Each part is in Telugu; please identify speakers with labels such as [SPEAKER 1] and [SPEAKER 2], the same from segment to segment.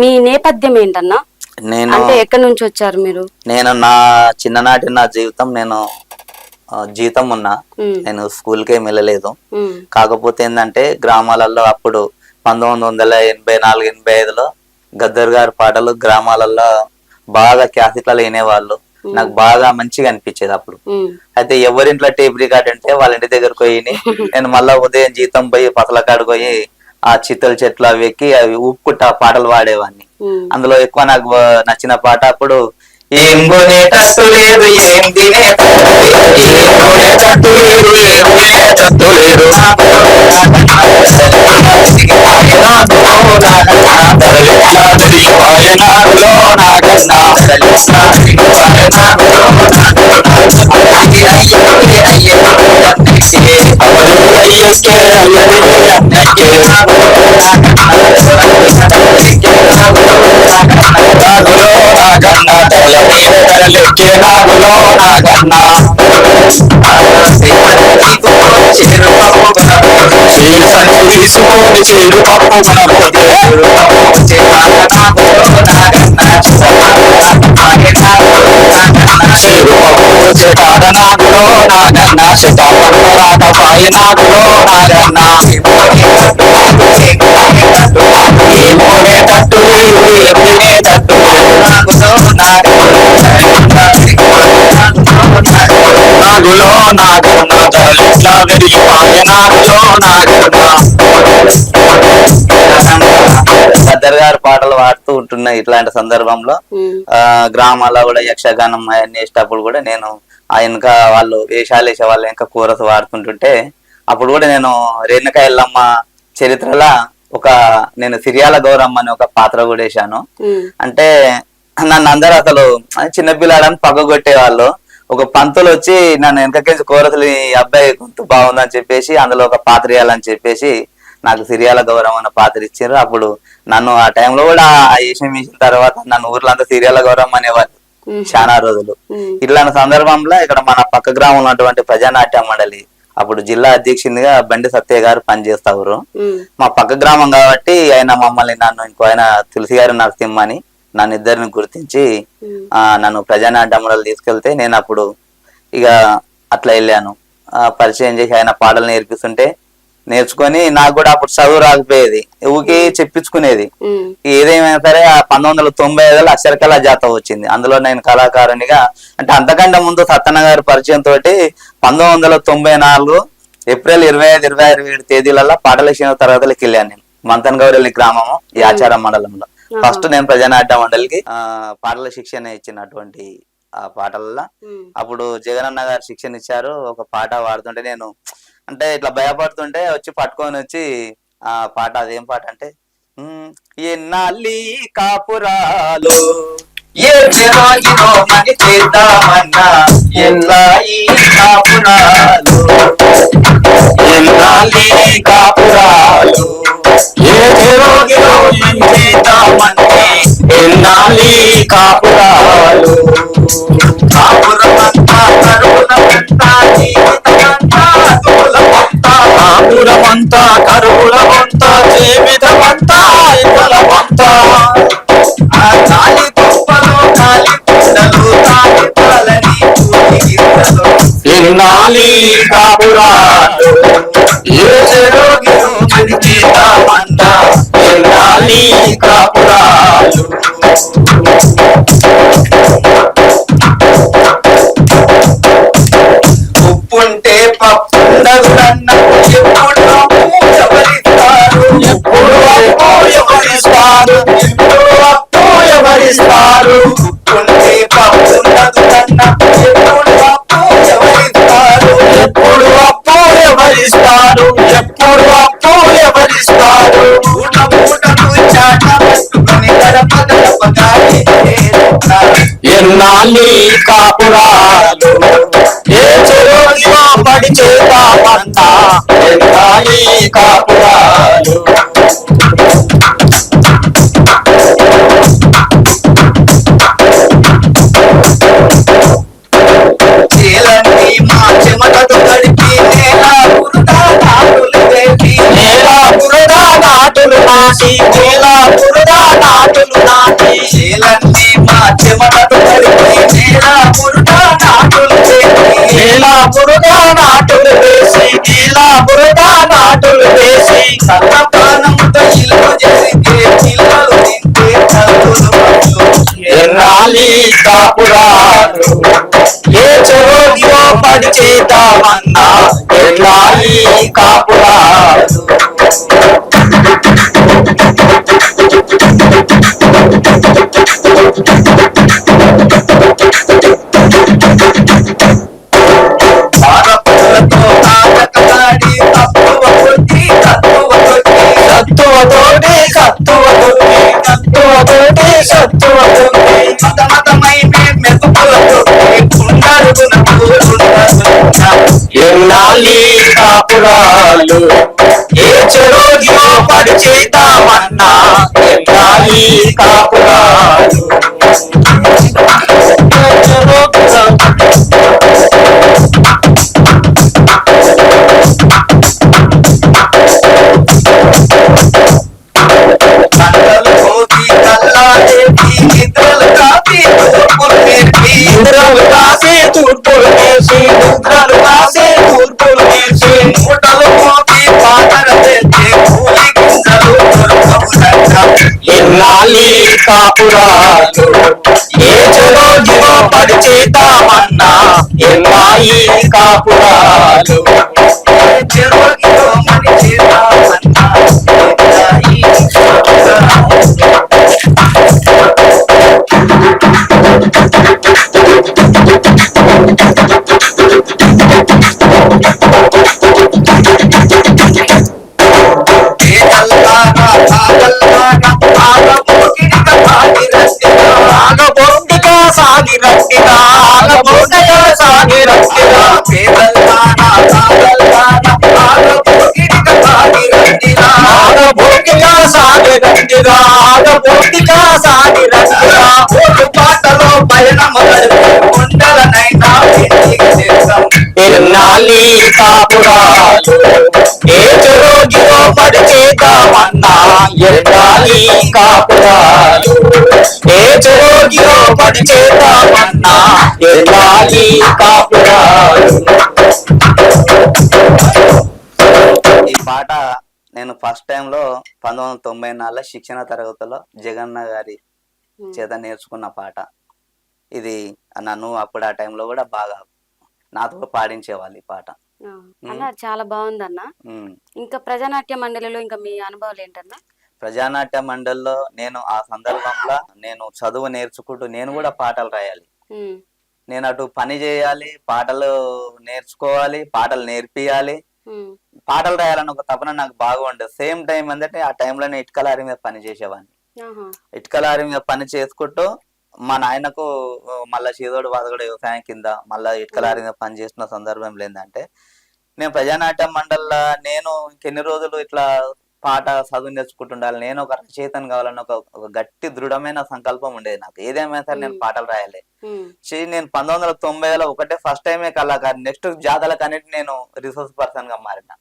[SPEAKER 1] మీ నేపథ్యం ఏంటన్నా?
[SPEAKER 2] నేను
[SPEAKER 1] అంటే ఎక్కడి నుంచి వచ్చారు మీరు?
[SPEAKER 2] నేను నా చిన్ననాటి నా జీవితం నేను జీతం ఉన్నా. నేను స్కూల్కి ఏం వెళ్ళలేదు. కాకపోతే ఏంటంటే గ్రామాలలో అప్పుడు పంతొమ్మిది వందల ఎనభై నాలుగు ఎనభై ఐదులో గద్దర్ గారి పాటలు గ్రామాలలో బాగా క్యాసెట్లలో వినేవాళ్ళు. నాకు బాగా మంచిగా అనిపించేది అప్పుడు. అయితే ఎవరింట్లో టేప్ రికార్డ్ ఉంటే వాళ్ళ ఇంటి దగ్గరకు పోయి నేను మళ్ళా ఉదయం జీతం పోయి పసల కాడికి పోయి ఆ చిత్తల చెట్లు అవి ఎక్కి అవి ఊపుకుంటా పాటలు పాడేవాడిని. అందులో ఎక్కువ నాకు నచ్చిన పాట అప్పుడు ఏం కొనేటట్టు లేదు ఏం తినేటట్టు లేదు, ఏం కొనేటట్టు లేదు ఏం తినేటట్టు లేదు తీసుకొని చేరు పప్పు చేరు పప్పు నాకులో నాగన్న చెటాపడు రాకపాయ నాకులో నాగన్న ఏం కొనేటట్టు లేదు ఏం తినేటట్టు నాగులో నాగన్న తలెట్లా విరిగిపాయ నాగులో నాగన్న గద్దర్ గారు పాటలు పాడుతూ ఉంటున్నాయి ఇట్లాంటి సందర్భంలో ఆ గ్రామాల్లో కూడా యక్షగానం అవన్నీ వేసేటప్పుడు కూడా నేను ఆ వెనక వాళ్ళు వేషాలు వేసే వాళ్ళు ఇంకా కూరస్ వాడుతుంటుంటే అప్పుడు కూడా నేను రేణుక ఎల్లమ్మ చరిత్రలో ఒక నేను సిరియాల గౌరమ్మ అనే ఒక పాత్ర కూడా వేశాను.
[SPEAKER 1] ఉమ్,
[SPEAKER 2] అంటే నన్ను అందరూ అసలు చిన్నపిల్లాడని పక్క కొట్టేవాళ్ళు ఒక పంతులు వచ్చి నన్ను వెనకకేసి కోరసలు ఈ అబ్బాయి గొంతు బాగుందని చెప్పేసి అందులో ఒక పాత్ర వేయాలని చెప్పేసి నాకు సిరియాల గౌరవం అన్న పాత్ర ఇచ్చారు. అప్పుడు నన్ను ఆ టైంలో కూడా ఆ వేషం వేసిన తర్వాత నన్ను ఊర్లో అంతా సిరియాల గౌరవం అనేవాళ్ళు చాలా రోజులు. ఇట్లాంటి సందర్భంలో ఇక్కడ మన పక్క గ్రామంలో ఉన్నటువంటి ప్రజానాట్య మండలి అప్పుడు జిల్లా అధ్యక్షునిగా బండి సత్య గారు పనిచేస్తారు మా పక్క గ్రామం కాబట్టి ఆయన మమ్మల్ని నన్ను ఇంకో ఆయన తులసి గారు నరసింహ అని నన్ను ఇద్దరిని గుర్తించి నన్ను ప్రజానాట్యంలో తీసుకెళ్తే నేను అప్పుడు ఇక అట్లా వెళ్ళాను. పరిచయం చేసి ఆయన పాటలు నేర్పిస్తుంటే నేర్చుకొని నాకు కూడా అప్పుడు చదువు రాకపోయేది. ఊకి చెప్పించుకునేది. ఏదేమైనా సరే ఆ పంతొమ్మిది వందల తొంభై ఐదులో అక్షరకళ జాత వచ్చింది. అందులో నేను కళాకారునిగా అంటే అంతకంటే ముందు సత్తన్న గారి పరిచయం తోటి పంతొమ్మిది వందల తొంభై నాలుగు ఏప్రిల్ ఇరవై ఐదు ఇరవై ఆరు ఏడు తేదీలలో పాటల శ్రేణి తరగతులకు వెళ్ళాను నేను. మంతన్ గౌరెల్లి గ్రామము ఈ ఆచారం మండలంలో. ఫస్ట్ నేను ప్రజానాట్య మండలికి ఆ, పాటల శిక్షణ ఇచ్చినటువంటి ఆ పాటలలో అప్పుడు జగనన్న గారు శిక్షణ ఇచ్చారు. ఒక పాట పాడుతుంటే నేను అంటే ఇట్లా భయపడుతుంటే వచ్చి పట్టుకొని వచ్చి ఆ పాట అదేం పాట అంటే "ఉమ్, ఎన్నాళ్ళి కాపురాలు ఏ చిరాగినో మని చేద్దామన్నా ఎన్నాయి కాపురాలు ఎన్నాళ్ళి కాపురాలు ఏ చిరాగినో మని చేద్దామన్నా ఎన్నాళ్ళి కాపురాలు కాపురమంతా కాపురమంతా కరువులమంతా జీవితమంతా ఇతలమంతా ఆ గాలి తుప్పలు గాలి కుండలు తాగి పాలని పూటి గింజలు ఎన్నాలి కాపురాలు. ఏ మని చేద్దామన్నా ఎన్నాలి కాపురాలు. ఎన్నాళ్ళి కాపురాలు. ఏ చెరువులో పడి చేద్దామన్నా కాపురా కాపురాలు.
[SPEAKER 3] ఏ చెరోగిలో పడి చేద్దామన్నా కాపురాలు. ఎన్నాళ్ళీ కాపురాలు. ఏ చెరోగిలో పడి చేద్దామన్నా కాపురాలు. ఎన్నాళ్ళీ కాపురాలు. ఏ చెరోగిలో పడి చేద్దామన్నా ఎన్నాయి కాపురాలు? సాగి రట్టిగా
[SPEAKER 2] పేదల్లాగా తాగల్లాగా ఆగబోకిడిక పాటిరస్తిగా
[SPEAKER 3] ఆగబొండిగా సాగి సాగి
[SPEAKER 2] ఓటు పాటలో పయనము కొండలనైనా
[SPEAKER 3] కాపురాలు ఏ ఎన్నాళ్ళీ కాపురాలు. ఏ చెరోగిలో పడి చేద్దామన్నా ఎన్నాళ్ళీ కాపురాలు.
[SPEAKER 2] ఈ పాట నేను ఫస్ట్ టైం లో పంతొమ్మిది వందల తొంభై నాలుగులో శిక్షణ తరగతిలో జగన్న గారి చేత నేర్చుకున్న పాట. ఇది నన్ను అప్పుడు ఆ టైంలో కూడా బాగా నాతో పాడించేవాళ్ళు ఈ పాట.
[SPEAKER 1] అన్న చాలా బాగుందన్న. ఇంకా ప్రజానాట్య మండలిలో ఇంకా మీ అనుభవాలు ఏంటన్నా?
[SPEAKER 2] ప్రజానాట్య మండలిలో నేను ఆ సందర్భంలో నేను చదువు నేర్చుకుంటూ నేను కూడా పాటలు రాయాలి. నేను అటు పని చేయాలి పాటలు నేర్చుకోవాలి పాటలు నేర్పియాలి. పాటలు రాయాలని ఒక తపన నాకు బాగా ఉండేది సేమ్ టైం ఏంటంటే ఆ టైంలో నేను ఇటుకలారి మీద పని చేసేవాడిని. ఇటుకలారి మీద పని చేసుకుంటూ మా నాయనకు మళ్ళా చీదోడు వాదగడు వ్యవసాయం కింద మళ్ళా ఇటుకలారి మీద పని చేస్తున్న సందర్భం ఏంటంటే నేను ప్రజానాట్య మండలిలో నేను ఇంకెన్ని రోజులు ఇట్లా పాట చదువు నేర్చుకుంటుండాలి. నేను ఒక రచయితను కావాలని ఒక ఒక గట్టి దృఢమైన సంకల్పం ఉండేది నాకు. ఏదేమైనా సరే నేను. పాటలు రాయాలి. నేను పంతొమ్మిది వందల తొంభైలో ఒకటే ఫస్ట్ టైమే కళాకారిని నెక్స్ట్ జాతలకు అన్నిటి నేను రిసోర్స్ పర్సన్గా మారిన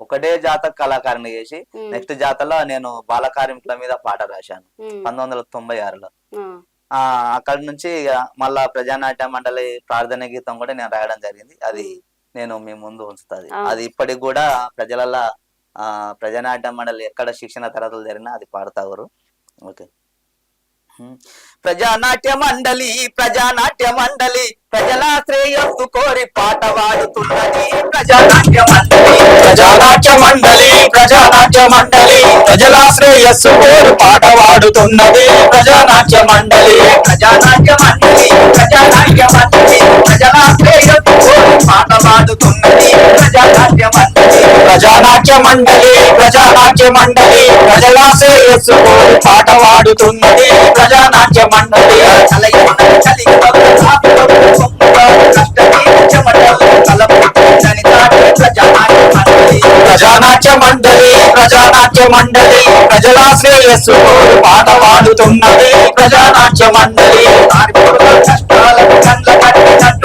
[SPEAKER 2] ఒకటే జాతక కళాకారిని చేసి నెక్స్ట్ జాతలో నేను బాల కార్మికుల మీద పాట రాశాను. పంతొమ్మిది వందల తొంభై ఆరులో. అక్కడి నుంచి ఇక మళ్ళా ప్రజానాట్య మండలి ప్రార్థన గీతం కూడా నేను రాయడం జరిగింది. అది నేను మీ ముందు ఉంచుతుంది. అది ఇప్పటికి కూడా ప్రజలలో ప్రజానాట్య మండలి ఎక్కడ శిక్షణ తరగతులు జరిగినా అది పాడతారు ఓకే. ప్రజానాట్య మండలి ప్రజానాట్య మండలి ప్రజల శ్రేయస్సు కోరి పాట పాడుతున్నది. ప్రజానాట్య మండలి
[SPEAKER 3] ప్రజానాట్య మండలి ప్రజానాట్య మండలి ప్రజల శ్రేయస్సు కోరి పాట పాడుతున్నది. ప్రజానాట్య మండలి
[SPEAKER 2] ప్రజానాట్య మండలి ప్రజానాట్య మండలి ప్రజల శ్రేయస్సు పాట పాడుతున్నది ప్రజానాట్య మండలి
[SPEAKER 3] ప్రజానాట్య మండలి ప్రజానాట్య మండలి ప్రజల శ్రేయస్సు పాట పాడుతున్నది ప్రజానాట్య మండలి
[SPEAKER 2] కలిగి ప్రజానాట్య మండలి
[SPEAKER 3] ప్రజానాట్య మండలి ప్రజల శ్రేయస్సు పాట పాడుతున్నది ప్రజానాట్య మండలి
[SPEAKER 2] కష్టాలకు కండ్ల కట్టినట్టు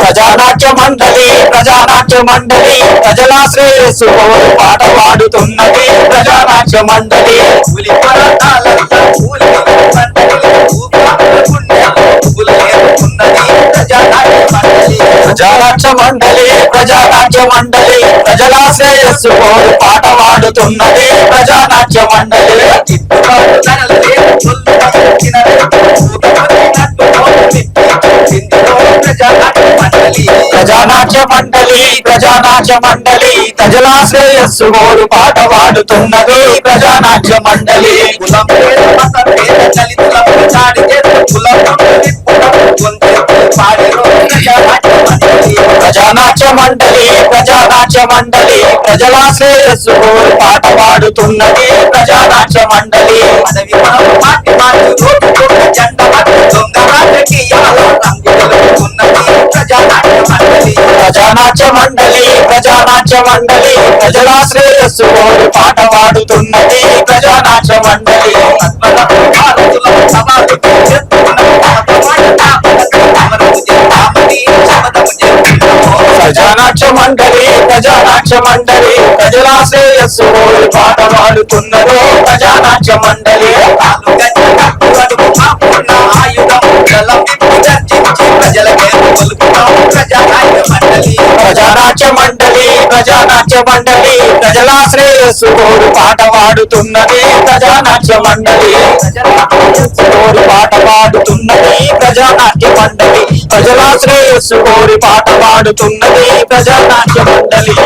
[SPEAKER 2] ప్రజానాట్య మండలి
[SPEAKER 3] ప్రజానాట్య మండలి ప్రజల శ్రేయస్సు పాట పాడుతున్నది ప్రజానాట్య మండలి
[SPEAKER 2] మండలి ప్రజానాట్య మండలి
[SPEAKER 3] ప్రజానాట్య మండలి ప్రజల శ్రేయస్సు పాట పాడుతున్నది. ప్రజానాట్య మండలి ప్రజానాట్య మండలి ప్రజానాట్య మండలి ప్రజల శ్రేయస్సు కోరు పాట పాడుతున్నది ప్రజానాట్య మండలి
[SPEAKER 2] ప్రజానాట్య మండలి
[SPEAKER 3] ప్రజానాట్య మండలి ప్రజల శ్రేయస్సు పాట పాడుతున్నది ప్రజానాట్య మండలి
[SPEAKER 2] పదవి మనం మాటి మండలి
[SPEAKER 3] ప్రజానాట్య మండలి ప్రజానాట్య మండలి ప్రజల శ్రేయస్సు కోరి పాట పాడుతున్నది ప్రజానాట్య మండలి
[SPEAKER 2] తత్వలకు
[SPEAKER 3] ప్రజానాట్య మండలి ప్రజానాట్య మండలి ప్రజల శ్రేయస్సు కోరి పాట పాడుతున్నది ప్రజానాట్య మండలి
[SPEAKER 2] ఆయుధం జలం విప్పి ప్రజలకే పలుకుతాం
[SPEAKER 3] ప్రజానాట్య మండలి ప్రజానాట్య మండలి ప్రజల శ్రేయస్సు కోరు పాట పాడుతున్నది ప్రజానాట్య మండలి కోరి పాట పాడుతున్నది ప్రజానాట్య మండలి ప్రజల శ్రేయస్సు కోరి పాట పాడుతున్నది ప్రజానాట్య మండలి